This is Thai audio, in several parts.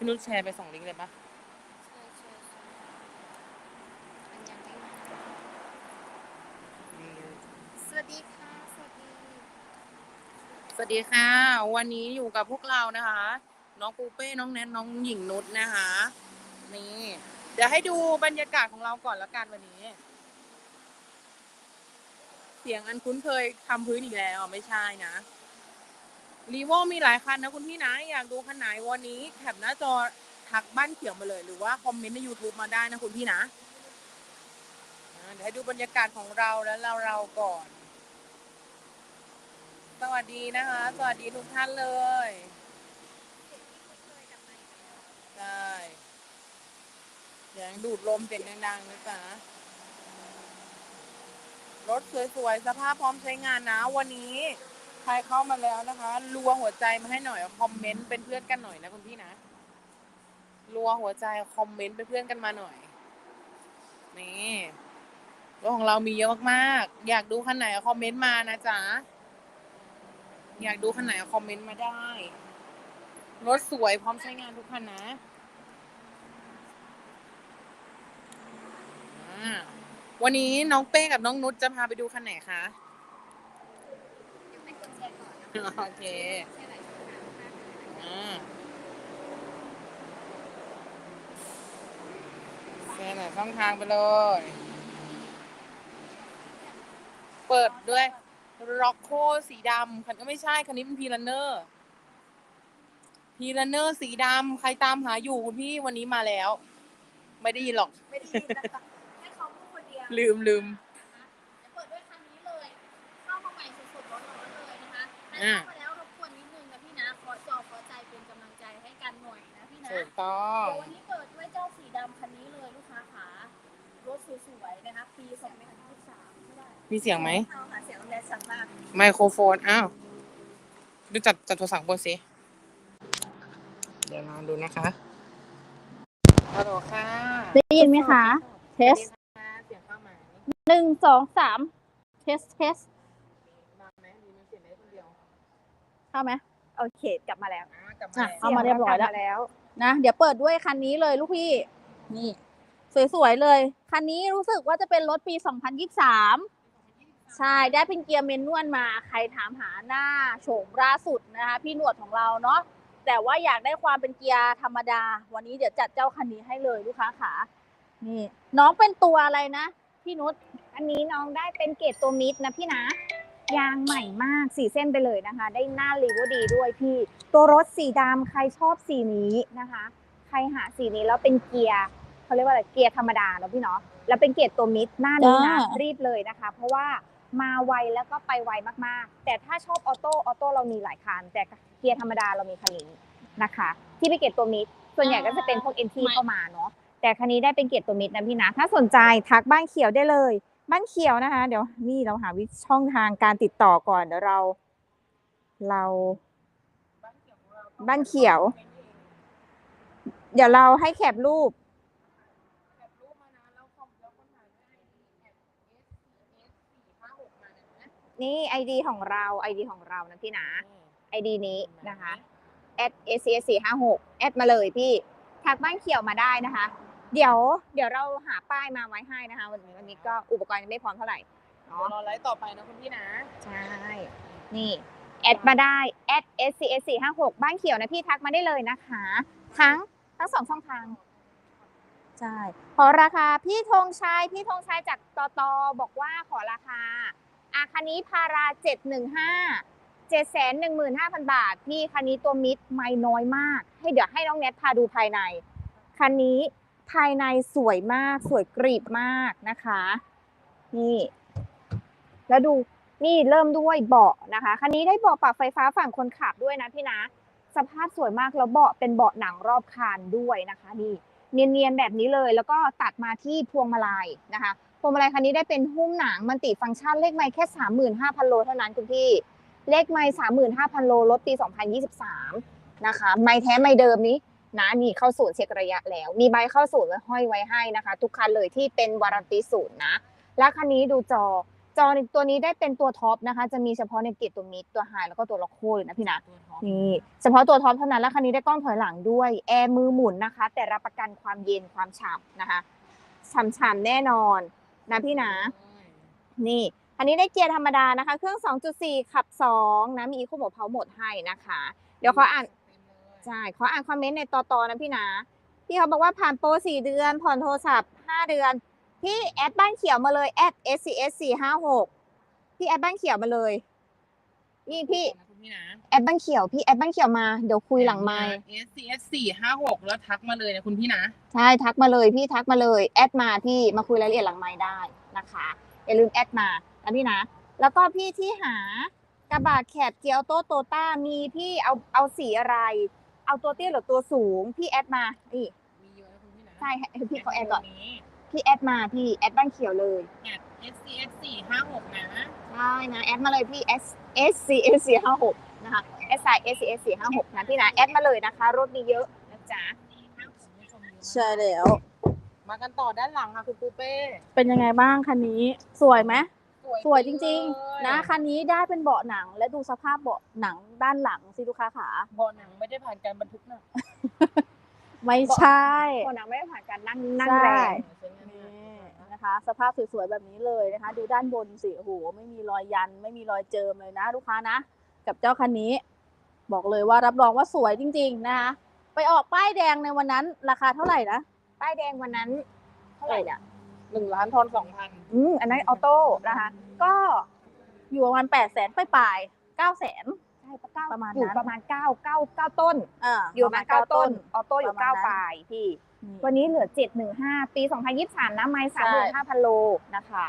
พี่นุชแชร์ไปสองลิงก์เลยปะใช่ใช่ใช่อันยังไม่มาสวัสดีค่ะ สวัสดี สวัสดีค่ะ วันนี้อยู่กับพวกเรานะคะ น้องปูเป้ น้องแนทน้องหญิงนุชนะคะ นี่ เดี๋ยวให้ดูบรรยากาศของเราก่อนละกันวันนี้ เสียงอันคุ้นเคยทำพื้นอีกแล้วไม่ใช่นะ รีโวมีหลายคันนะคุณพี่นะอยากดูคันไหนวันนี้แคปหน้าจอทักบ้านเขียวมาเลย หรือว่าคอมเมนต์ใน YouTube มาได้นะคุณพี่นะเดี๋ยวให้ดูบรรยากาศของเราแล้วเราเราก่อน สวัสดีนะคะ สวัสดีทุกท่านเลยใช่เสียงดูดลมเสียงดังๆนะจ๊ะรถสวยๆสภาพพร้อมใช้งานนะวันนี้ ครเข้ามาแล้วนะคะรัวหัวใจมาให้หน่อยคอมเมนต์เป็นเพื่อนกันหน่อยนะคุณพี่นะรัวหัวใจคอมเมนต์เป็นเพื่อนกันมาหน่อยนี่รถของเรามีเยอะมากๆ อยากดูคันไหนคอมเมนต์มานะจ๊ะ อยากดูคันไหนคอมเมนต์มาได้ รถสวยพร้อมใช้งานทุกคันนะวันนี้น้องเป้กับน้องนุชจะพาไปดูคันไหนคะ เดี๋ยวเป็นคนแชร์ก่อนนะคะ โอเคแชร์หลายช่องทางมากเลยนะคะอ่าแชร์หน่อยช่องทางไปเลย เปิดด้วยร็อกโคสีดำคันก็ไม่ใช่คันนี้เป็นพีรันเนอร์ พีรันเนอร์สีดำใครตามหาอยู่คุณพี่วันนี้มาแล้ว ไม่ได้ยินหรอก ไม่ได้ยินนะคะให้เขาพูดคนเดียว ลืมลืม อ่าเข้ามาแล้วรบกวนนิดนึงนะพี่นะขอจอขอใจเป็นกำลังใจให้กันหน่อยนะพี่นะถูกต้องเดี๋ยววันนี้เปิดด้วยเจ้าสีดำคันนี้เลยลูกค้าขารถสวยๆนะคะปี2023ไม่ได้มีเสียงไหมเอาหาเสียงแรงสั่งมากไมโครโฟน อ้าว ดูจัดจัดโทรศัพท์บนสิ เดี๋ยวลองดูนะคะฮัลโหลค่ะได้ยินไหมคะ เทสสวัสดีค่ะเสียงเข้าไหมหนึ่งสองสามเทสเทส ดังไหมดีมันเสียงได้คนเดียว เข้าไหมโอเคกลับมาแล้วอ่ากลับอะมาเอามาเรียบร้อยแล้ว กมาแล้ว นะ เดี๋ยวเปิดด้วยคันนี้เลยลูกพี่ นี่ สวยๆเลย คันนี้รู้สึกว่าจะเป็นรถปี 2023 ใช่ ได้เป็นเกียร์เมนนวลมา ใครถามหาหน้าโฉมล่าสุดนะคะ พี่หนวดของเราเนาะ แต่ว่าอยากได้ความเป็นเกียร์ธรรมดา วันนี้เดี๋ยวจัดเจ้าคันนี้ให้เลยลูกค้าขา นี่ น้องเป็นตัวอะไรนะ พี่นุช อันนี้น้องได้เป็นเกรดตัวมิดนะพี่นะ ยางใหม่มากสีเส้นไปเลยนะคะ ได้หน้ารีวดีด้วยพี่ ตัวรถสีดำใครชอบสีนี้นะคะ ใครหาสีนี้แล้วเป็นเกียร์เขาเรียกว่าอะไรเกียร์ธรรมดาเนาะพี่เนาะแล้วเป็นเกรดตัวมิดหน้านี้นะจ้ารีบเลยนะคะ เพราะว่ามาไวแล้วก็ไปไวมากๆ แต่ถ้าชอบออโต้ออโต้เรามีหลายคันแต่เกียร์ธรรมดาเรามีคันนี้นะคะ ที่เป็นเกรดตัวมิดส่วนใหญ่ก็จะเป็นพวกเอ็นทีเข้ามาเนาะแต่คันนี้ได้เป็นเกียรติตัวมิตรนะพี่นะ ถ้าสนใจทักบ้านเขียวได้เลย บ้านเขียวนะคะ เดี๋ยวนี่เราหาวิช่องทางการติดต่อก่อนเดี๋ยวเรา เราบ้านเขียว เดี๋ยวเราให้แคปรูปแบบรูปมานะแล้วคอมแล้วคนถ่ายได้แอด S S สี่ห้าหกมาเนี่ยนะนี่ไอดีของเราไอดีของเรานะพี่นะไอดีนี้นะคะ at s c s 4 5 6แอดมาเลยพี่ ทักบ้านเขียวมาได้นะคะ เดี๋ยวเดี๋ยวเราหาป้ายมาไว้ให้นะคะ วันนี้วันนี้ก็อุปกรณ์ยังไม่พร้อมเท่าไหร่เดี๋ยวรอไลฟ์ต่อไปนะคุณพี่นะ ใช่ นี่แอดมาได้แอด scs 4 5 6บ้านเขียวนะพี่ทักมาได้เลยนะคะ ทั้งทั้งสองช่องทาง ใช่ขอราคาพี่ธงชัยพี่ธงชัยจากตตบอกว่าขอราคา อาคันนี้พารา715 715,000บาท พี่คันนี้ตัวมิดไม่น้อยมาก ให้เดี๋ยวให้น้องเน็ตพาดูภายใน คันนี้ ภายในสวยมาก สวยกรีบมากนะคะ นี่ แล้วดูนี่เริ่มด้วยเบาะนะคะ คันนี้ได้เบาะปรับไฟฟ้าฝั่งคนขับด้วยนะพี่นะ สภาพสวยมากแล้วเบาะเป็นเบาะหนังรอบคานด้วยนะคะ นี่เนียนๆแบบนี้เลย แล้วก็ตัดมาที่พวงมาลัยนะคะพวงมาลัยคันนี้ได้เป็นหุ้มหนังมันติฟังก์ชันเลขไมล์แค่ 35,000 โลเท่านั้นคุณพี่ เลขไมล์35,000 โลรถปี 2023 นะคะ ไมล์แท้ไมล์เดิมนี้ นะนี่เข้าศูนย์เช็คระยะแล้ว มีใบเข้าศูนย์ไว้ห้อยไว้ให้นะคะ ทุกคันเลยที่เป็นวารันตีศูนย์นะ และคันนี้ดูจอจอในตัวนี้ได้เป็นตัวท็อปนะคะ จะมีเฉพาะในเกตตัวมิดตัวไฮแล้วก็ตัวล็อกโคเลยนะพี่นะตัวท็อปนี่เฉพาะตัวท็อปเท่านั้นแล้วคันนี้ได้กล้องถอยหลังด้วยแอร์มือหมุนนะคะ แต่รับประกันความเย็นความฉ่ำนะคะฉ่ำๆแน่นอนนะพี่นะนี่ อันนี้ได้เกียร์ธรรมดานะคะ เครื่อง 2.4 ขับ 2 นะ มีอีโคโหมดเพาโหมดให้นะคะ เดี๋ยวขออ่าน ใช่ขออ่านคอมเมนต์ในต่อๆนะพี่นะพี่เขาบอกว่าผ่านโปร4เดือน ผ่อนโทรศัพท์5เดือนพี่แอดบ้านเขียวมาเลยแอด scs 456พี่แอดบ้านเขียวมาเลย นี่พี่คุณพี่นะแอดบ้านเขียวพี่แอดบ้านเขียวมาเดี๋ยวคุยหลังไมค์ S C S สี่ห้าหกแล้วทักมาเลยนะคุณพี่นะใช่ทักมาเลยพี่ทักมาเลยแอดมาที่มาคุยรายละเอียดหลังไมค์ได้นะคะอย่าลืมแอดมานะพี่นะ แล้วก็พี่ที่หากระบะแคบเกียวโตโตต้ามีพี่เอาเอาสีอะไร เอาตัวเตี้ยหรือตัวสูง พี่แอดมานี่มีเยอะนะคุณพี่นะใช่ให้ให้พี่เขาแอดก่อน นี้พี่แอดมาพี่แอดบ้านเขียวเลย แอด S C S สี่ห้าหกนะใช่นะ แอดมาเลยพี่ S S C S 4 5 6นะคะ S I S C S 4 5 6นะพี่นะแอดมาเลยนะคะ รถมีเยอะนะจ๊ะใช่แล้ว มากันต่อด้านหลังค่ะคุณปูเป้เป็นยังไงบ้างคันนี้ สวยไหม สวยจริงเลยๆนะคันนี้ได้เป็นเบาะหนัง และดูสภาพเบาะหนังด้านหลังสิลูกค้าขาเบาะหนังไม่ได้ผ่านการบรรทุกหนะไม่ใช่คนนังไม่ได้ผ่านการนั่งนั่งใช่แรงนี่นะคะ สภาพสวยๆแบบนี้เลยนะคะ ดูด้านบนสิโอ้โหไม่มีรอยยัน ไม่มีรอยเจิมเลยนะ ลูกค้านะ กับเจ้าคันนี้ บอกเลยว่ารับรองว่าสวยจริง ๆ นะคะไปออกป้ายแดงในวันนั้น ราคาเท่าไหร่นะป้ายแดงวันนั้น เท่าไหร่เนี่ย หนึ่งล้านทอนสองพันอืมอันนั้นออโต้นะคะ ก็อยู่ประมาณแปดแสนปลายๆเก้าแสนใช่ประเก้าประมาณนั้นอยู่ประมาณเก้าเก้าเก้าต้นอ่าอยู่ประมาณเก้าต้น ออโต้อยู่ประมาณเก้านั้นปลายพี่นี่ วันนี้เหลือเจ็ดหนึ่งห้าปีสองพันยี่สิบสามนะไม่สามหมื่นห้าพันโลนะคะ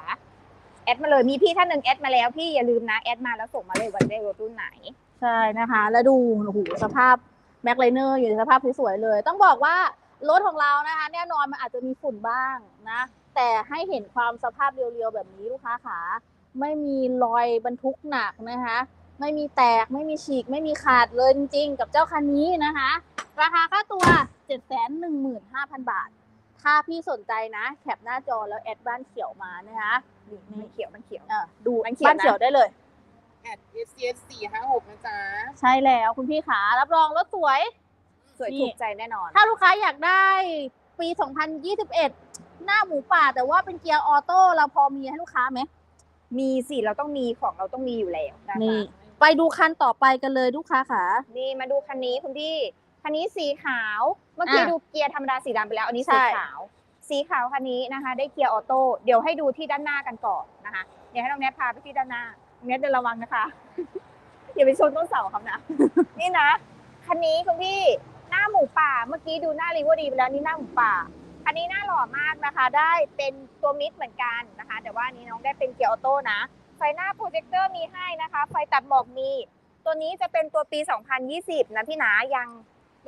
แอดมาเลยมีพี่ท่านหนึ่งแอดมาแล้วพี่อย่าลืมนะแอดมาแล้วส่งมาเลยวันได้รถรุ่นไหน ใช่นะคะ แล้วดูโอ้โหสภาพแม็กไลเนอร์อยู่ในสภาพสวยๆเลย ต้องบอกว่ารถของเรานะคะ แน่นอนมันอาจจะมีฝุ่นบ้างนะ แต่ให้เห็นความสภาพเรียวๆแบบนี้ลูกค้าขาไม่มีรอยบรรทุกหนักนะคะ ไม่มีแตกไม่มีฉีก ไม่มีขาดเลยจริงๆ กับเจ้าคันนี้นะคะ ราคาค่าตัว 7 1 5 0 0 0 บาท ถ้าพี่สนใจนะ แคปหน้าจอแล้วแอดบ้านเขียวมานะคะนี่มันนี่เขียวมันเขียวเออดูบ้านเขียวนะบ้านเขียวได้เลยแอด S C S สี่ห้าหกนะจ๊ะใช่แล้วคุณพี่ขารับรองรถสวย สวยนี่ถูกใจแน่นอน ถ้าลูกค้าอยากได้ ปี 2021 หน้าหมูป่า แต่ว่าเป็นเกียร์ออโต้เราพอมีให้ลูกค้าไหมมีสิเราต้องมีของเราต้องมีอยู่แล้วนะคะนี่ไปดูคันต่อไปกันเลยลูกค้าขานี่มาดูคันนี้คุณพี่ คันนี้สีขาว เมื่อกี้อะ ดูเกียร์ธรรมดาสีดำไปแล้ว อันนี้ใช่สีขาว สีขาวคันนี้นะคะ ได้เกียร์ออโต้ เดี๋ยวให้ดูที่ด้านหน้ากันก่อนนะคะ เดี๋ยวให้น้องแนทพาไปที่ด้านหน้าน้องแนทเดินระวังนะคะ อย่าไปชนต้นเสาครับนะ นี่นะ คันนี้คุณพี่ หน้าหมูป่า เมื่อกี้ดูหน้ารีเวอร์ดีไปแล้วนี่หน้าหมูป่าคันนี้หน้าหล่อมากนะคะ ได้เป็นตัวมิดเหมือนกันนะคะ แต่ว่าอันนี้น้องได้เป็นเกียร์ออโต้นะ ไฟหน้าโปรเจคเตอร์มีให้นะคะ ไฟตัดหมอกมี ตัวนี้จะเป็นตัวปี 2020 นะพี่หนา ยัง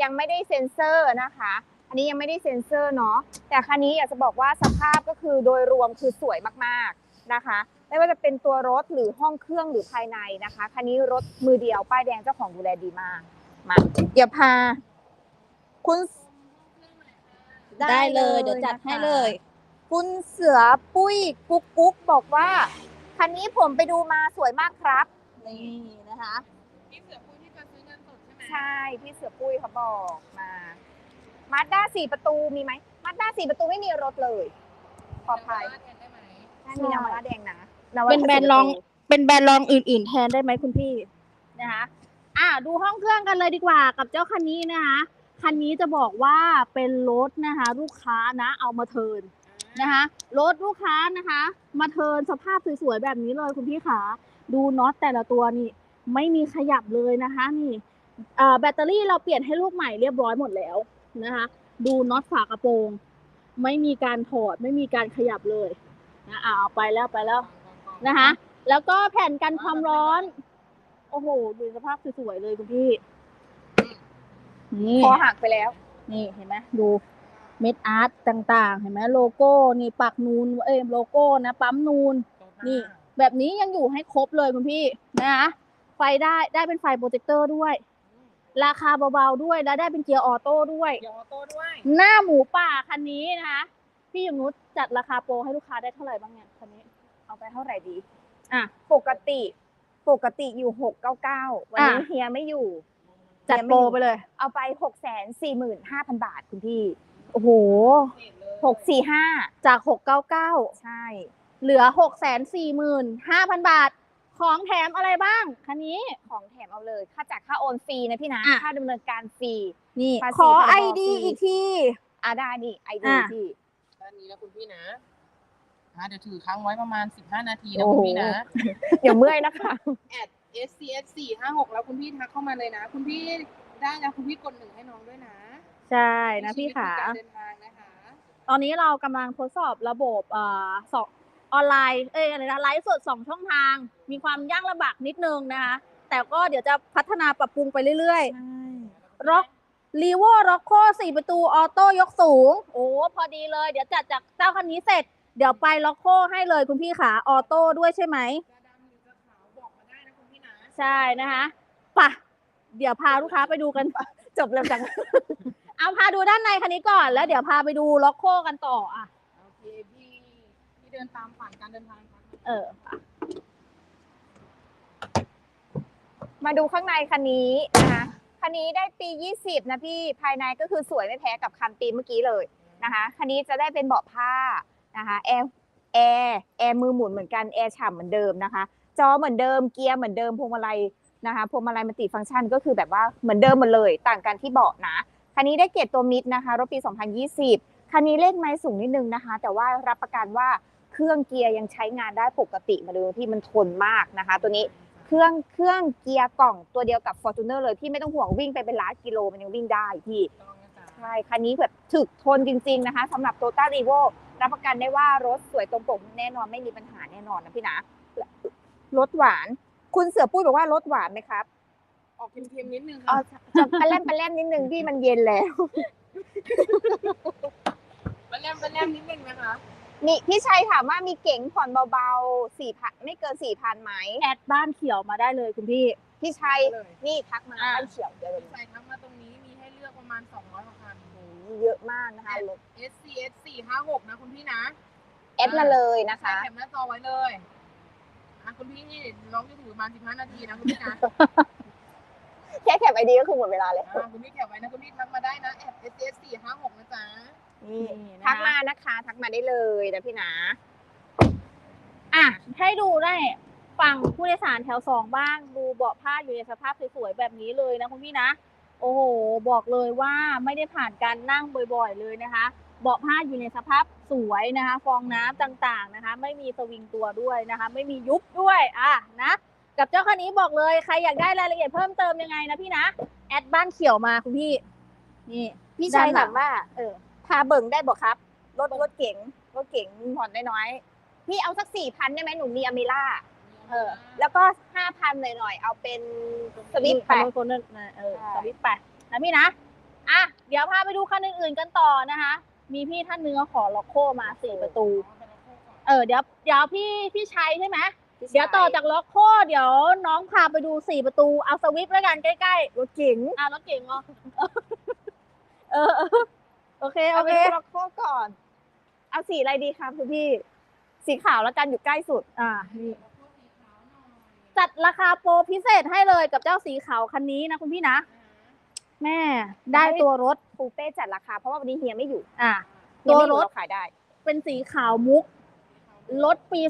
ยังไม่ได้เซ็นเซอร์นะคะ อันนี้ยังไม่ได้เซ็นเซอร์เนาะ แต่คันนี้อยากจะบอกว่าสภาพก็คือโดยรวมคือสวยมากๆนะคะ ไม่ว่าจะเป็นตัวรถหรือห้องเครื่องหรือภายในนะคะ คันนี้รถมือเดียวป้ายแดงเจ้าของดูแลดีมาก มา เดี๋ยวพา คุณได้เลย เดี๋ยวจัดให้เลย คุณเสือปุ้ยกุ๊กกุ๊กบอกว่า คันนี้ผมไปดูมาสวยมากครับ นี่นะคะพี่เสือปุ้ยที่จะซื้อเงินสดใช่ไหมใช่พี่เสือปุ้ยเขาบอกมามาด้าสี่ประตูมีไหมมาด้าสี่ประตูไม่มีรถเลยปลอดภัยแทนได้ไหมใช่มีนาวาร่าแดงนะเป็นแบรนด์รอง เป็นแบรนด์รองอื่น ๆ แทนได้ไหมคุณพี่นะคะอ่าดูห้องเครื่องกันเลยดีกว่ากับเจ้าคันนี้นะคะ คันนี้จะบอกว่าเป็นรถนะคะลูกค้านะเอามาเทินนะคะรถลูกค้านะคะ มาเทินสภาพสวยๆแบบนี้เลยคุณพี่ขาดูน็อตแต่ละตัวนี่ไม่มีขยับเลยนะคะนี่แบตเตอรี่เราเปลี่ยนให้ลูกใหม่เรียบร้อยหมดแล้วนะคะดูน็อตฝากระโปรง ไม่มีการถอดไม่มีการขยับเลยนะเอาไปแล้วไปแล้วนะคะแล้วก็แผ่นกันความร้อน โอ้โหดูสภาพสวยๆเลยคุณพี่ นี่คอหักไปแล้ว นี่เห็นไหมดูเม็ดอาร์ตต่างๆ เห็นไหมโลโก้นี่ปักนูนเอ้ยโลโก้นะปั๊มนูน นี่ แบบนี้ยังอยู่ให้ครบเลยคุณพี่นะคะไฟได้ได้เป็นไฟโปรเจคเตอร์ด้วย ราคาเบาๆด้วยแล้วได้เป็นเกียร์ออโต้ด้วยเดี๋ยวออโต้ด้วย หน้าหมูป่าคันนี้นะคะพี่ยงนุชจัดราคาโปรให้ลูกค้าได้เท่าไหร่บ้างเนี่ยคันนี้ เอาไปเท่าไหร่ดี อะ ปกติ ปกติอยู่หกเก้าเก้าวันนี้อะเฮียไม่อยู่ จัดโปรไปเลย เอาไปหกแสนสี่หมื่นห้าพันบาทคุณพี่ โอ้โหหกสี่ห้าจาก699ใช่ เหลือ645,000บาท ของแถมอะไรบ้างคันนี้ ของแถมเอาเลย ค่าจากค่าโอนฟรีนะพี่นะอะค่าดำเนินการฟรี นี่ภาษีขอพรบไอดีฟรีอีกทีอะได้นี่ไอดีอะพี่ด้านนี้นะคุณพี่นะอะเดี๋ยวถือค้างไว้ประมาณ15นาทีนะโอ้คุณโหพี่นะ เดี๋ยวเมื่อยนะคะ แอด SCS 4 5 6แล้วคุณพี่ทักเข้ามาเลยนะ คุณพี่ได้นะคุณพี่กดหนึ่งให้น้องด้วยนะใช่นะพี่ขาชีวิตคือการเดินทางนะคะตอนนี้เรากำลังทดสอบระบบเอ่อสองออนไลน์เอ้ยอะไรนะไลฟ์สดสองช่องทาง มีความยากลำบากนิดนึงนะคะ แต่ก็เดี๋ยวจะพัฒนาปรับปรุงไปเรื่อยๆร็อกรีโวร็อกโคสี่ประตูออโต้ยกสูง โอ้พอดีเลย เดี๋ยวจัดจากเจ้าคันนี้เสร็จ เดี๋ยวไปล็อกโคให้เลยคุณพี่ขาออโต้ด้วยใช่ไหม ใช่นะคะป่ะเดี๋ยวพาลูกค้าไปดูกัน จบเร็วจัง เอาพาดูด้านในคันนี้ก่อน แล้วเดี๋ยวพาไปดูล็อกโคกันต่ออะ โอเคพี่พี่เดินตามผ่านการเดินทางครับเออ มาดูข้างในคันนี้นะคะคันนี้ได้ปี 20 นะพี่ภายในก็คือสวยไม่แพ้กับคันปีเมื่อกี้เลยนะคะคันนี้จะได้เป็นเบาะผ้านะคะแอร์แอร์แอร์มือหมุนเหมือนกันแอร์ฉ่ำเหมือนเดิมนะคะ จอเหมือนเดิมเกียร์เหมือนเดิมพวงมาลัยนะคะพวงมาลัยมันติฟังก์ชันก็คือแบบว่าเหมือนเดิมหมดเลย ต่างกันที่เบาะนะคันนี้ได้เกียรดตัวมิดนะคะรถปี 2020 คันนี้เลขไม้สูงนิดนึงนะคะ แต่ว่ารับประกันว่าเครื่องเกียร์ยังใช้งานได้ปกติมาเลยที่มันทนมากนะคะ ตัวนี้เครื่องเครื่องเกียร์กล่องตัวเดียวกับ Fortuner เลยที่ไม่ต้องห่วงวิ่งไปเป็นล้านกิโลมันยังวิ่งได้พี่ใช่คันนี้แบบถึกทนจริง ๆนะคะสำหรับ total r e v o รับประกันได้ว่ารถสวยตรงปกแน่นอนไม่มีปัญหาแน่นอนนะพี่นะ รสหวาน คุณเสือปุ้ยบอกว่ารสหวานไหมครับออกเค็มๆนิดนึงอ๋อค่ะจะปลาแลมปลาแลมนิดนึงพี่มันเย็นแล้วเป็นแรมเป็นแรมนิดนึงนะคะ นี่พี่ชัยถามว่ามีเก๋งผ่อนเบาๆสี่พันไม่เกินสี่พันไหมแอดบ้านเขียวมาได้เลยคุณพี่ พี่ชัยเลยนี่ทักมาอะบ้านเขียวเดินใส่ทั้งมาตรงนี้มีให้เลือกประมาณ 200กว่าคันเยอะมากนะคะรถ SCS 4 5 6นะคุณพี่นะแอดมาเลยนะคะใส่แคปหน้าจอไว้เลย อะคุณพี่น้องจะถือประมาณ15นาทีนะคุณพี่นะแค่แคปไอดีก็คือหมดเวลาเลย อะคุณพี่แคปไว้นะคุณพี่ทักมาได้นะแอด SCS 4 5 6นะจ๊ะนี่นี่นะคะ ทักมานะคะ ทักมาได้เลยนะพี่นะ อะ ให้ดูได้ฝั่งผู้โดยสารแถวสองบ้าง ดูเบาะผ้าอยู่ในสภาพสวยๆแบบนี้เลยนะคุณพี่นะ โอ้โห บอกเลยว่าไม่ได้ผ่านการนั่งบ่อยๆเลยนะคะ เบาะผ้าอยู่ในสภาพสวยนะคะ ฟองน้ำต่างๆนะคะ ไม่มีสวิงตัวด้วยนะคะ ไม่มียุบด้วยอะนะกับเจ้าคันนี้บอกเลยใครอยากได้รายละเอียดเพิ่มเติมยังไงนะพี่นะแอดบ้านเขียวมาคุณพี่ นี่พี่ชัยด้านหลัถางมว่า เออพาเบิ่งได้บอกครับ รถรถเก๋งรถเก๋งผ่อนน้อยๆพี่เอาสักสี่พันได้ไหมหนูมีอเมล่าเออ แล้วก็ห้าพันหน่อยๆเอาเป็นสวิฟต์ไปคนคนนั้นนะเออใช่สวิตช์ไปนะพี่นะอะเดี๋ยวพาไปดูคันอื่นๆกันต่อนะคะ มีพี่ท่านหนึงเขาขอล็อกโคมาสี่ประตู เออเดี๋ยวเดี๋ยวพี่พี่ชัยใช่ไหมพี่ชัเดี๋ยวต่อจากล็อกโคเดี๋ยวน้องพาไปดูสี่ประตูเอาสวิฟต์แล้วกันใกล้รถเก๋งๆอะรถเก่งเหรอเออเออโอเคโอเอาไปเคดูล็อกโคก่อน เอาสีอะไรดีครับคุณพี่ สีขาวแล้วกันอยู่ใกล้สุด อ่านี่จัดราคาโปรพิเศษให้เลยกับเจ้าสีขาวคันนี้นะคุณพี่นะ แม่ได้ตัวรถปูเป้จัดราคาเพราะว่าวันนี้เฮียไม่อยู่อะเฮียไม่อยู่ตัวรถเราขายได้ เป็นสีขาวมุก รถปี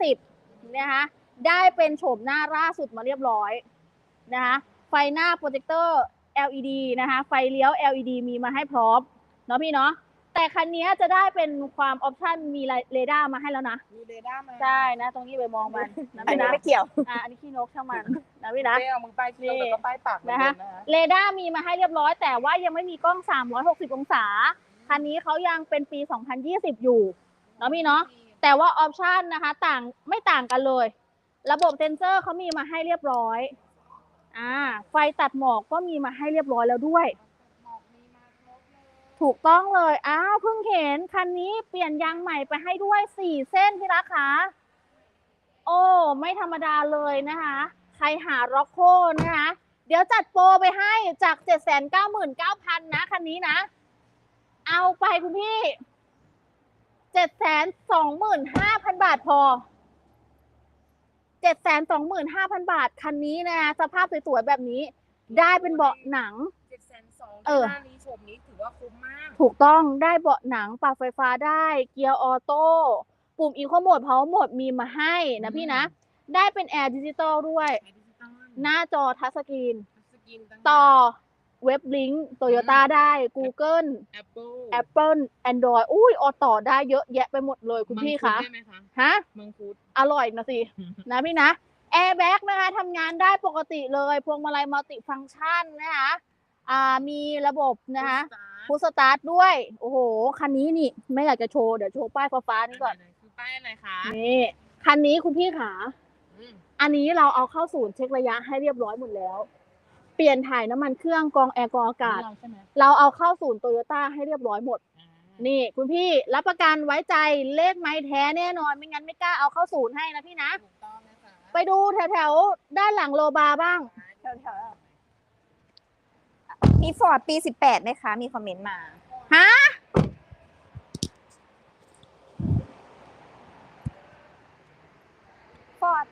2020 นะคะได้เป็นโฉมหน้าล่าสุดมาเรียบร้อยนะคะไฟหน้าโปรเจคเตอร์ LED นะคะไฟเลี้ยว LED มีมาให้พร้อม เนาะพี่เนาะ แต่คันนี้จะได้เป็นความออปชั่นมีเรดาร์มาให้แล้วนะ มีเรดาร์มาใช่นะ ตรงนี้ไปมองมันนะอันพี่นี้นะไม่เกี่ยว อะอันนี้ขี้นกช่างมันนะพี่นะเป้เอามือป้ายที่เราแล้วก็ป้ายปากเหมือนเดิมนะคะเรดาร์มีมาให้เรียบร้อย แต่ว่ายังไม่มีกล้อง 360 องศา คันนี้เขายังเป็นปี 2020 อยู่เนาะพี่เนาะ แต่ว่าออปชันนะคะ ต่างไม่ต่างกันเลย ระบบเซนเซอร์เขามีมาให้เรียบร้อย อ่า ไฟตัดหมอกก็มีมาให้เรียบร้อยแล้วด้วย ถูกต้องเลย อ้าวเพิ่งเห็นคันนี้เปลี่ยนยางใหม่ไปให้ด้วยสี่เส้นที่รักคะโอ้ไม่ธรรมดาเลยนะคะ ใครหาร็อกโคนะคะ เดี๋ยวจัดโปรไปให้จาก 7 9 9 0 0 0 นะคันนี้นะ เอาไปคุณพี่ 7 2 5 0 0 0 บาทพอเจ็ดแสนสองหมื่นห้าพันบาทคันนี้นะสภาพสวยๆแบบนี้ ได้เป็นเบาะหนังเจ็ดแสนสองเออหน้านี้โฉมนี้ ถือว่าคุ้มมาก ถูกต้องได้เบาะหนังปรับไฟฟ้าได้ เกียร์ออโต้ ปุ่มอีโคโหมดเพาโหมดมีมาให้นะพี่นะ ได้เป็นแอร์ดิจิตอลด้วยใช้ดิจิตอลหน้าจอทัชสกรีนสกินตั้งต่อเว็บลิงก์โตโยต้าได้ Google แอปเปิล Apple Android อุ้ยออต่อได้เยอะแยะไปหมดเลยคุณพี่คะได้ไหมคะฮะมังคุดอร่อยนะสิ นะพี่นะแอร์แบ็กนะคะทำงานได้ปกติเลย พวงมาลัยมัลติฟังก์ชันนะคะ อ่ามีระบบนะคะพุทธพุทสตาร์ทด้วย โอ้โห คันนี้นี่ ไม่อยากจะโชว์ เดี๋ยวโชว์ป้ายฟ้าๆนี่ก่อน คือป้ายอะไรคะ นี่ คันนี้คุณพี่ขาอืมอันนี้เราเอาเข้าศูนย์เช็คระยะให้เรียบร้อยหมดแล้ว เปลี่ยนถ่ายน้ำมันเครื่องกรองแอร์กรองอากาศเราใช่ไหมเราเอาเข้าศูนย์โตโยต้าให้เรียบร้อยหมดอ่านี่ คุณพี่รับประกันไว้ใจเลขไม้แท้แน่นอน ไม่งั้นไม่กล้าเอาเข้าศูนย์ให้นะพี่นะถูกต้องนะคะไปดูแถวๆด้านหลังโลบาร์บ้าง แถวๆ มีฟอร์ดปี18ไหมคะ มีคอมเมนต์มาฮะฟอร์ด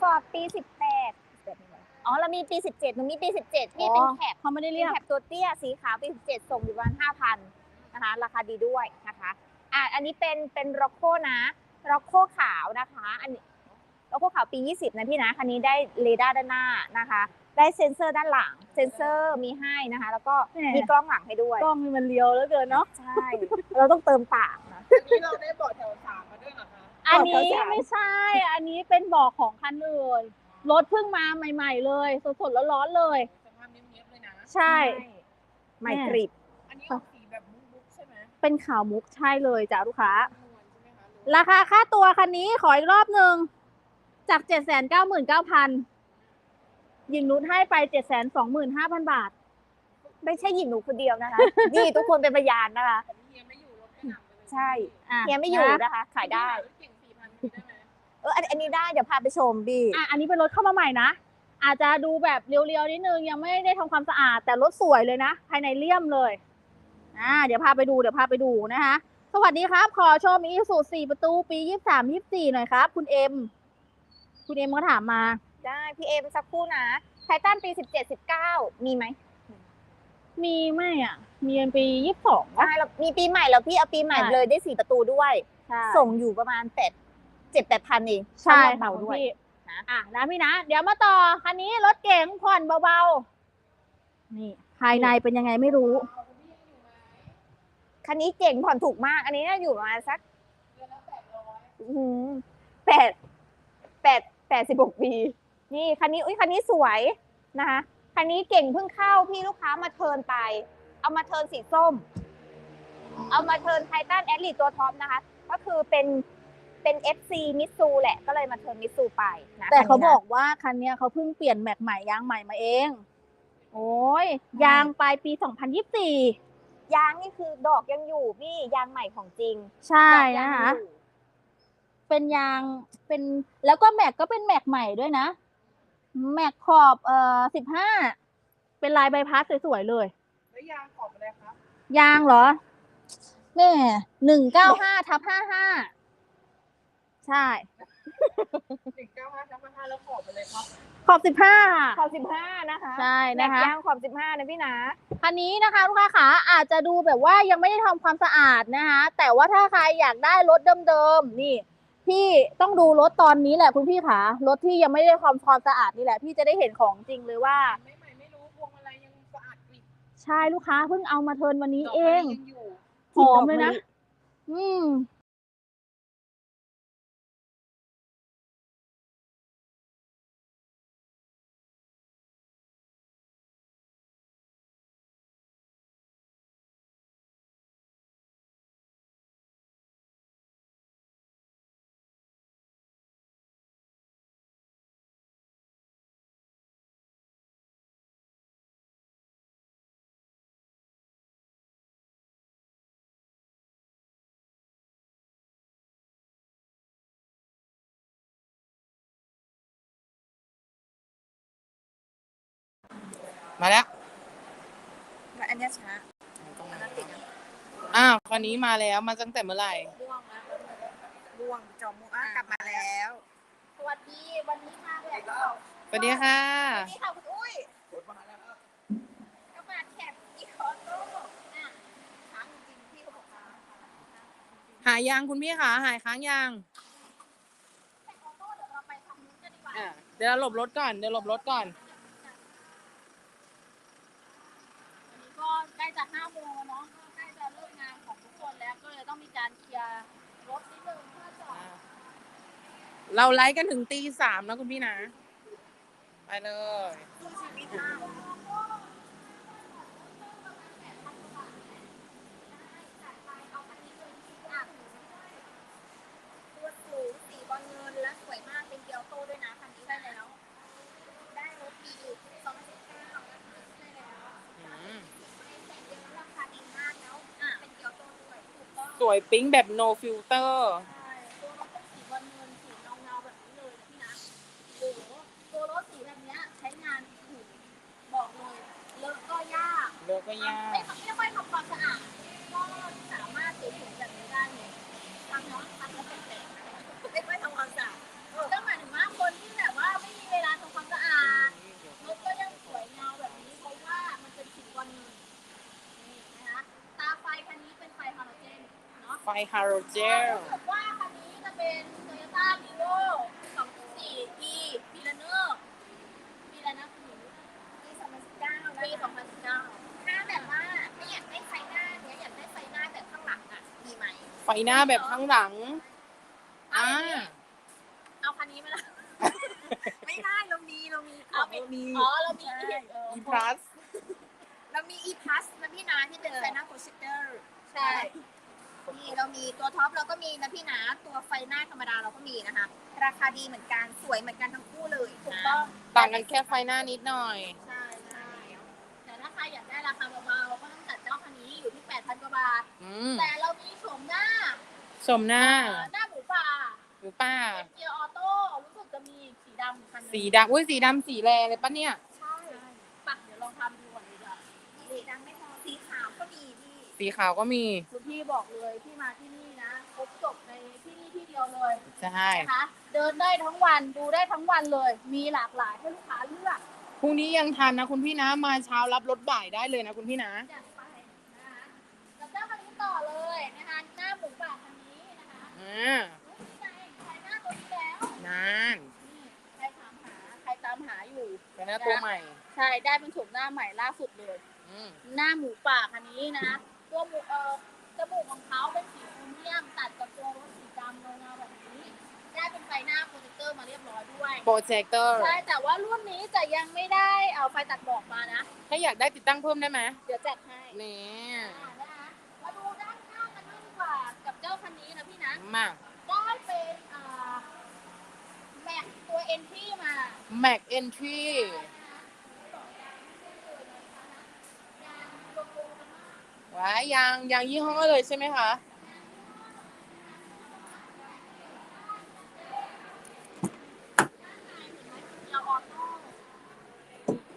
ฟอร์ดปี18อ๋อเรามีปี17หนูมีปี17ที่เป็นแคปเขาไม่ได้เป็เรียนกแคปตัวเตี้ยสีขาวปี17ส่งอยู่ประมาณ5,000นะคะ ราคาดีด้วยนะคะอะอันนี้เป็นเป็นร็อกโคนะร็อกโคขาวนะคะ อันนี้ร็อกโคขาวปี20นะพี่นะคันนี้ได้เรดาร์ด้านหน้านะคะ ได้เซ็นเซอร์ด้านหลัง เซ็นเซอร์มีให้นะคะ แล้วก็แหมมีกล้องหลังให้ด้วย กล้องนี่มันเลียวแล้วเกินเนาะ ใช่ เราต้องเติมปากนะอันนี้เราได้เบาะแถวสามมาด้วยเหรอคะ อันนี้ขอสามไม่ใช่ อันนี้เป็นบอกของคันอื่น รถเพิ่งมาใหม่ ๆ เลย สดๆร้อนๆเลย สภาพเนี้ยบๆเลยนะ ใช่ใหม่กริบ อันนี้ออกสีแบบมุกๆใช่ไหมเป็นขาวมุกใช่เลยจ้ะลูกค้า นวลใช่ไหมคะหรือราคาค่าตัวคันนี้ขออีกรอบหนึ่งจากเจ็ดแสนเก้า หมื่นเก้าพันยิงนุชให้ไปเจ็ดแสนสองหมื่นห้าพันบาท ไม่ใช่หญิงหนูคนเดียวนะคะ นี่ทุกคนเป็นพยานนะคะ เฮียไม่อยู่รถกระหน่ำไปเลยใช่อะเฮียไม่อยู่นะนะคะ ขายได้ รถเก่งสี่พันได้ไหมเอออันอันนี้ได้เดี๋ยวพาไปชมพี่อะอันนี้เป็นรถเข้ามาใหม่นะ อาจจะดูแบบเรียวๆนิดนึงยังไม่ได้ทำความสะอาด แต่รถสวยเลยนะ ภายในเลี่ยมเลยอ่าเดี๋ยวพาไปดูเดี๋ยวพาไปดูนะคะ สวัสดีครับ ขอชมอีสูสี่ประตูปียี่สามยี่สี่หน่อยครับ คุณเอ็ม คุณเอ็มก็ถามมา ได้พี่เอ็มสักครู่นะไททันปี17 19มีไหมมีไหมอะ มีเป็นปียี่สองใช่เรามีปีใหม่แล้วพี่เอาปีใหม่ใช่เลยได้สี่ประตูด้วย ส่ส่งงอยู่ประมาณแปดเจ็ดแปดพันเองใช่เบาๆด้วยพี่นะอะนะพี่นะ เดี๋ยวมาต่อคันนี้รถเก๋งผ่อนเบาๆ นี่ ภายในเป็นยังไงไม่รู้ คันนี้เก่งผ่อนถูกมาก อันนี้น่าอยู่ประมาณสักอื้อหือแปดแปดแปดสิบหกปี นี่คันนี้อุ้ยคันนี้สวยนะคะคันนี้เก่งเพิ่งเข้าพี่ลูกค้ามาเทิร์นไป เอามาเทิร์นสีส้ม เอามาเทิร์นไททันแอดลีตัวท็อปนะคะ ก็คือเป็นเป็น FC มิซูแหละก็เลยมาเทิร์นมิซูไปนะแต่เขาคันนี้บนะอกว่าคันเนี้ยเขาเพิ่งเปลี่ยนแม็กใหม่ยางใหม่มาเอง โอ้ยยางปลายปี 2024 ยางนี่คือดอกยังอยู่พี่ยางใหม่ของจริง ใช่ดอกยางนะยังคะอยู่เป็นยางเป็นแล้วก็แม็กก็เป็นแม็กใหม่ด้วยนะ แม็กขอบเอ่อ15เป็นลายใบพัดสวยๆเลย แล้วยางขอบอะไรคะยางเหรอแม่หนึ่งเก้าห้าทับห้าห้าใช่ หนึ่งเก้าห้าทับห้าแล้วขอบอะไรครับ ขอบสิบห้าขอบสิบห้านะคะใช่นะคะ แม็กยางขอบสิบห้านะพี่นะ คันนี้นะคะลูกค้าขาอาจจะดูแบบว่ายังไม่ได้ทำความสะอาดนะคะ แต่ว่าถ้าใครอยากได้รถเดิมๆนี่ พี่ต้องดูรถตอนนี้แหละคุณพี่ขารถที่ยังไม่ได้ทำความสะอาดนี่แหละ พี่จะได้เห็นของจริงเลยว่า ไม่ใหม่ไม่รู้พวงมาลัยยังสะอาดกริบใช่ลูกค้าเพิ่งเอามาเทิร์นวันนี้ดกเอไม้งยังอยู่ หอมเลยนะ อืม มาแล้วแล้วอันเนี้ยช้าอ้าวคันนี้มาแล้วมาตั้งแต่เมื่อไหร่ ร่วงแล้วร่วงจอมุกอะกลับมาแล้ว สวัสดีวันนี้วัสดีค่ะ สวัสดีค่ะคุณอุ้ยกระบะแคบอีคอโต้อะค้างจริงๆพี่เขาบอกค้างหายยังคุณพี่คะหายค้างยังแต่ออโต้เดี๋ยวเราไปทำนู้นกันดีกว่า อะเดี๋ยวเราหลบรถก่อนเดี๋ยวหลบรถก่อนวันนี้ก็ใก ล้จะห้าโมงแล้วเนาะใกล้จะเลิกงานของทุกคนแล้ว ก็เลยต้องมีการเคลียร์รถนิดนึงเพื่อจอด เราไลฟ์กันถึงตีสามนะคุณพี่นะ ไปเลย สู้ชีวิตมาก ตัวสูงสีบอลเงินและสวยมากเป็นเกียวโตด้วยนะคันนี้ได้แล้ว ได้รถปี2019ได้แล้ว อืม แต่งเยอะราคาดีมากแล้วอะเป็นเกียวโตด้วยถูกต้อง ส วยปิ๊งแบบ no filter ใช่ตัวรถเป็นสีบอลเงินสีเงาเงาๆแบบนี้เลยนะพี่นะโอ้โหตัวรถสีแบบเนี้ยใช้งานถูกบอกเลยเลอะก็ยาก เลือกก็ยาไม่ไม่ค่อยทำความสะอาด ไฟฮาโรเจลรู้สึกว่าคันนี้จะเป็น Toyota r e v o 2.4 e p i l a n e r ปีอะไรนะคุณหนูปี2019ปี2019ถ้าแบบว่าไม่อยากได้ไฟหน้าเนี้ยอยากได้ไฟหน้าแบบข้างหลังอะมีไหมไฟหน้าแบบข้างหลังเอาอ่าอันนี้เอาคันนี้ไหมล่ะไม่ได้เรามีเรามีเอาเรามีอ๋อเรามีอีอีพลัสเรามี e plus นะพี่นาที่เป็นไฟหน้าโปรเจคเตอร์ใช่ นี่เรามีตัวท็อปเราก็มีนะพี่นาตัวไฟหน้าธรรมดาเราก็มีนะคะ ราคาดีเหมือนกันสวยเหมือนกันทั้งคู่เลยถูกต้องต่างกันแค่ไฟหน้านิดหน่อย ใช่ใช่แต่ถ้าใครอยากได้ราคาเบาๆก็ต้องจัดเจ้าคันนี้อยู่ที่8,000กว่าบาท อืมแต่เรามีโฉมหน้าชมหน้าเอ่อหน้าหมูป่าหรือป้าเป็นเกียร์ออโต้รู้สึกจะมีสีดำคันหนึ่งสีดำอุ้ยสีดำสีแรงเลยปะเนี่ย ใช่ปักเดี๋ยวลองทำดูก่อนดีกว่าสีดำไม่พอ สีขาวก็มีพี่ สีขาวก็มี คุณพี่บอกเลยพี่มาที่นี่นะครบจบในที่นี่ที่เดียวเลยใช่ นะคะเดินได้ทั้งวันดูได้ทั้งวันเลย มีหลากหลายให้ลูกค้าเลือกพรุ่งนี้ยังทันนะคุณพี่นะ มาเช้ารับรถบ่ายได้เลยนะคุณพี่นะ จัดไปนะคะกับเจ้าคันนี้ต่อเลยนะคะหน้าหมูป่าคันนี้นะคะอ่ารู้ใจใครหน้าตัวนี้แล้วนั่นนี่ใครถามหาใครตามหาอยู่ เป็นหน้าตัวใหม่ ใช่ได้เป็นโฉมหน้าใหม่ล่าสุดเลย อืมหน้าหมูป่าคันนี้นะ ตัวหมูเอ่อจมูกของเขาเป็นสีโครเมียมตัดกับตัวรถสีดำเงาๆแบบนี้ ได้เป็นไฟหน้าโปรเจคเตอร์มาเรียบร้อยด้วยโปรเจคเตอร์ ใช่แต่ว่ารุ่นนี้จะยังไม่ได้เอาไฟตัดบอกมานะ ถ้าอยากได้ติดตั้งเพิ่มได้ไหมเดี๋ยวจัดให้นี่อ่านะคะมาดูด้านข้างกันบ้างดีกว่ากับเจ้าคันนี้นะพี่นะ มา ได้เป็นอ่าแม็กตัวเอ็นที่มาแม็กเอนทรี ว้ายยางยางยี่ห้อเลยใช่ไหมคะเราออโต้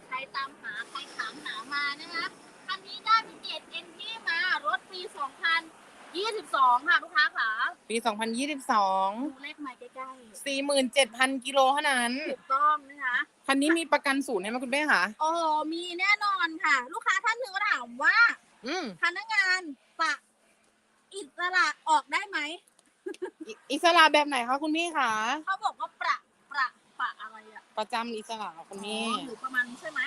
ใครตามหาใครถามหามานะคะคันนี้ได้เป็นเกรดเอ็นที่มารถปี 2022 ค่ะลูกค้าขาปี ดู2022 เลขไม้ใกล้47,000 กิโลเท่านั้น ๆถูกต้องนะคะ คันนี้มีประกันศูนย์ให้ไหมคุณแม่คะ โอ้โหมีแน่นอนค่ะ ลูกค้าท่านหนึ่งก็ถามว่า อืมพนักงานปะอิสระออกได้ไหม อิอิสระแบบไหนคะคุณพี่คะเขาบอกว่าประประปะอะไรอะประจำอิสระเหรอคุณพี่ หรือประมาณนี้ใช่ไหม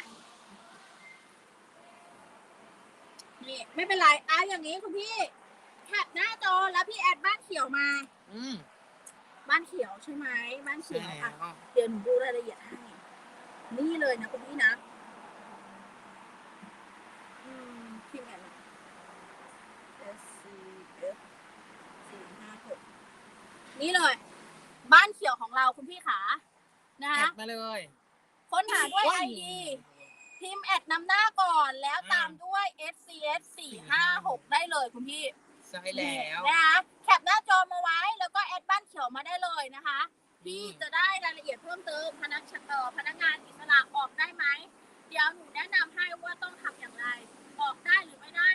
นี่ไม่เป็นไรอะอย่างนี้คุณพี่แคปหน้าจอแล้วพี่แอดบ้านเขียวมา อืมบ้านเขียวใช่ไหมบ้านเขีใช่ยวแล้อะวเดี๋ยวหนูดูรายละเอียดให้ นี่เลยนะคุณพี่นะอืมพิมพ์แอนนะ S C F สี่ห้าหก นี่เลย บ้านเขียวของเราคุณพี่ขานะแอคะดมาเลย ค้นหาด้วยโอ้ย ID พิมพ์แอดนำหน้าก่อนแล้วอ่าตามด้วย SCS 456ได้เลยคุณพี่ ใช่แล้ว นะคะแคปหน้าจอมาไว้แล้วก็แอดบ้านเขียวมาได้เลยนะคะพี่จะได้รายละเอียดเพิ่มเติมพนักเอ่อพนักงานอิสระออกได้ไหมเดี๋ยวหนูแนะนำให้ว่าต้องทำอย่างไร ออกได้หรือไม่ได้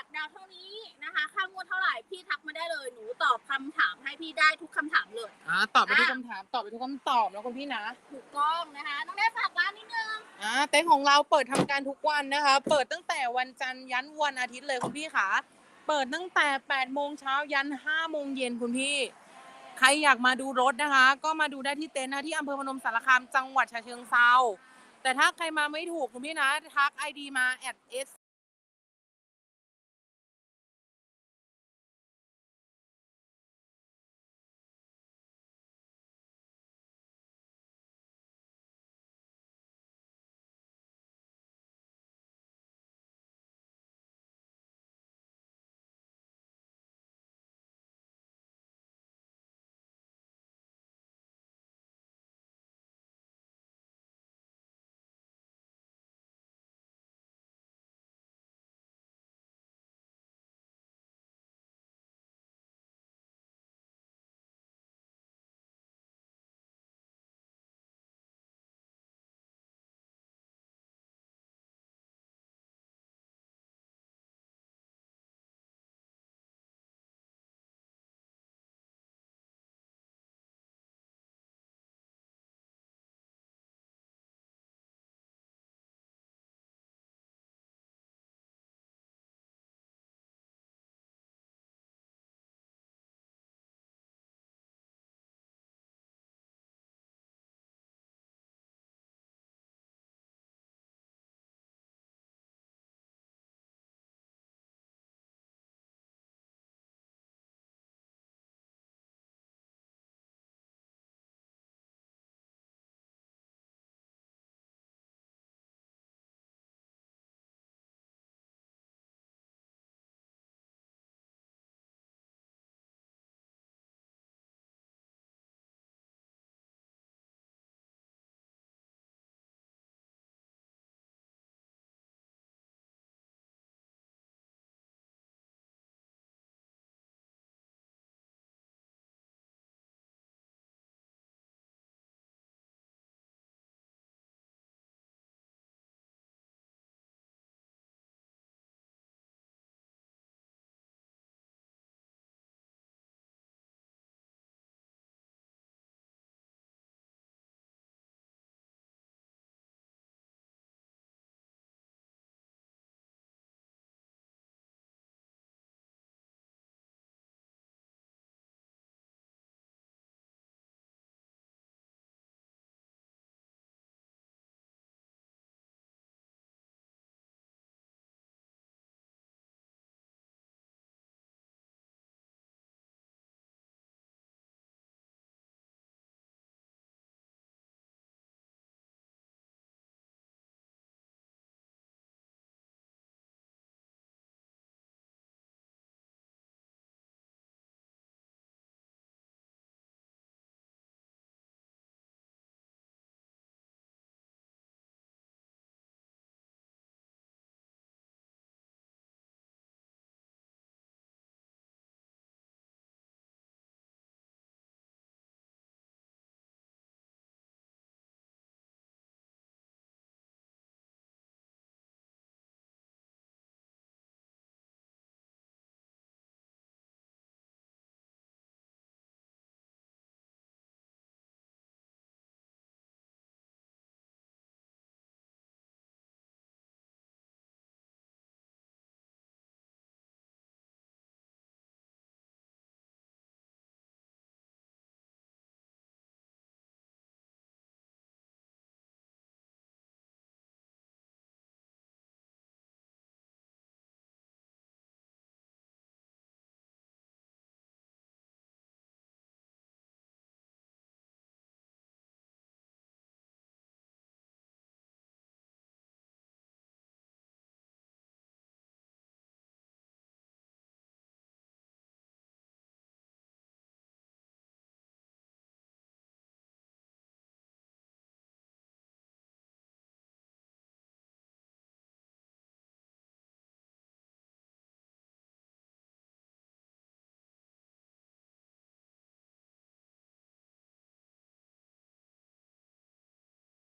ากดาวน์เท่านี้นะคะค่างวดเท่าไหร่พี่ทักมาได้เลยหนูตอบคำถามให้พี่ได้ทุกคำถามเลย อ่าตอบไปทุกคำถามตอบไปทุกคำตอบนะคุณพี่นะ ถูกต้องนะคะต้องได้ฝากร้านนิดนึงอ่าเต็นท์ของเราเปิดทำการทุกวันนะคะ เปิดตั้งแต่วันจันทร์ยันวันอาทิตย์เลยคุณพี่ค่ะ เปิดตั้งแต่8โมงเช้ายัน5โมงเย็นคุณพี่ ใครอยากมาดูรถนะคะ ก็มาดูได้ที่เต็นท์นะที่อำเภอพนมสารคามจังหวัดฉะเชิงเซาแต่ถ้าใครมาไม่ถูกคุณพี่นะทักไอดีมา at